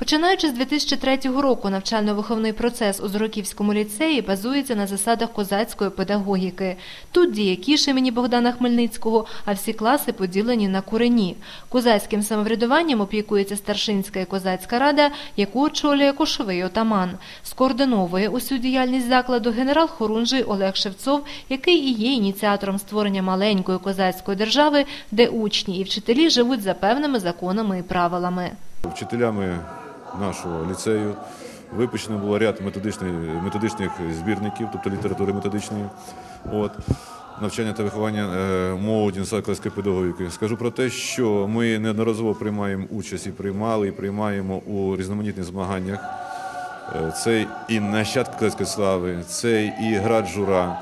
Починаючи з 2003 року, навчально-виховний процес у Зороківському ліцеї базується на засадах козацької педагогіки. Тут діє кіш імені Богдана Хмельницького, а всі класи поділені на курені. Козацьким самоврядуванням опікується старшинська і козацька рада, яку очолює кошовий отаман. Скоординовує усю діяльність закладу генерал Хорунжий Олег Шевцов, який і є ініціатором створення маленької козацької держави, де учні і вчителі живуть за певними законами і правилами. Вчителями нашого ліцею випущено було ряд методичних, методичних збірників, тобто літератури методичної. От. Навчання та виховання е, молоді національної педагогіки. Скажу про те, що ми неодноразово приймаємо участь і приймали, і приймаємо у різноманітних змаганнях. Е, Це і нащадки козацької слави, це і гра Джура,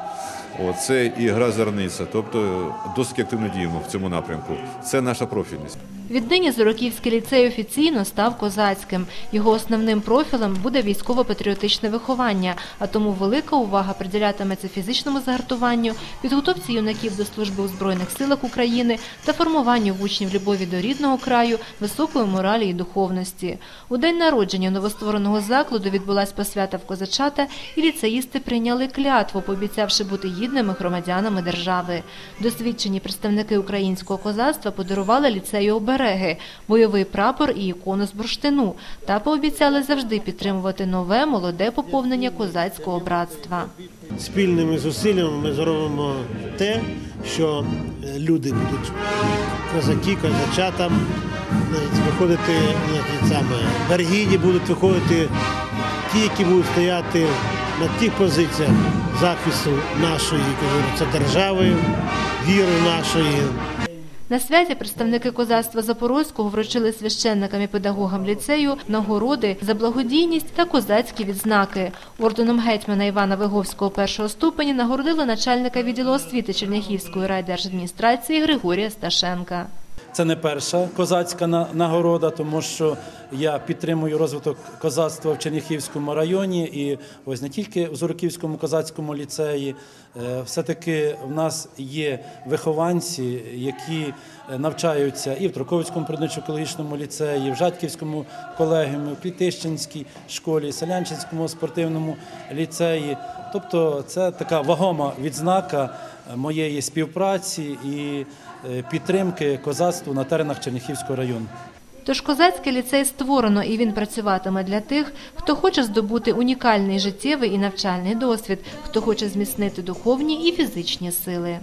от, це і гра Зерниця. Тобто досить активно діємо в цьому напрямку. Це наша профільність. Віднині Зороківський ліцей офіційно став козацьким. Його основним профілем буде військово-патріотичне виховання, а тому велика увага приділятиметься фізичному загартуванню, підготовці юнаків до служби у Збройних силах України та формуванню в учнів любові до рідного краю, високої моралі і духовності. У день народження новоствореного закладу відбулась посвята в козачата, і ліцеїсти прийняли клятву, пообіцявши бути гідними громадянами держави. Досвідчені представники українського козацтва подарували ліцею обереги, бойовий прапор і ікону з бурштину та пообіцяли завжди підтримувати нове молоде поповнення козацького братства. спільними зусиллями ми зробимо те, що е, люди будуть козаки, козачата виходити саме будуть виходити ті, які будуть стояти на тих позиціях захисту нашої кажу, це держави, віри нашої. На святі представники козацтва Запорозького вручили священникам і педагогам ліцею нагороди за благодійність та козацькі відзнаки. Орденом гетьмана Івана Виговського першого ступеня нагородили начальника відділу освіти Черняхівської райдержадміністрації Григорія Сташенка. Це не перша козацька на- нагорода, тому що я підтримую розвиток козацтва в Черніхівському районі і ось не тільки в Зуриківському козацькому ліцеї. Е, Все-таки в нас є вихованці, які е, навчаються і в Троковицькому природничо-екологічному ліцеї, в Жатківському колегіумі, в Клітищенській школі, Селянчинському спортивному ліцеї. Тобто це така вагома відзнака моєї співпраці і е, підтримки козацтву на теренах Черніхівського району. Тож козацький ліцей створено і він працюватиме для тих, хто хоче здобути унікальний життєвий і навчальний досвід, хто хоче зміцнити духовні і фізичні сили.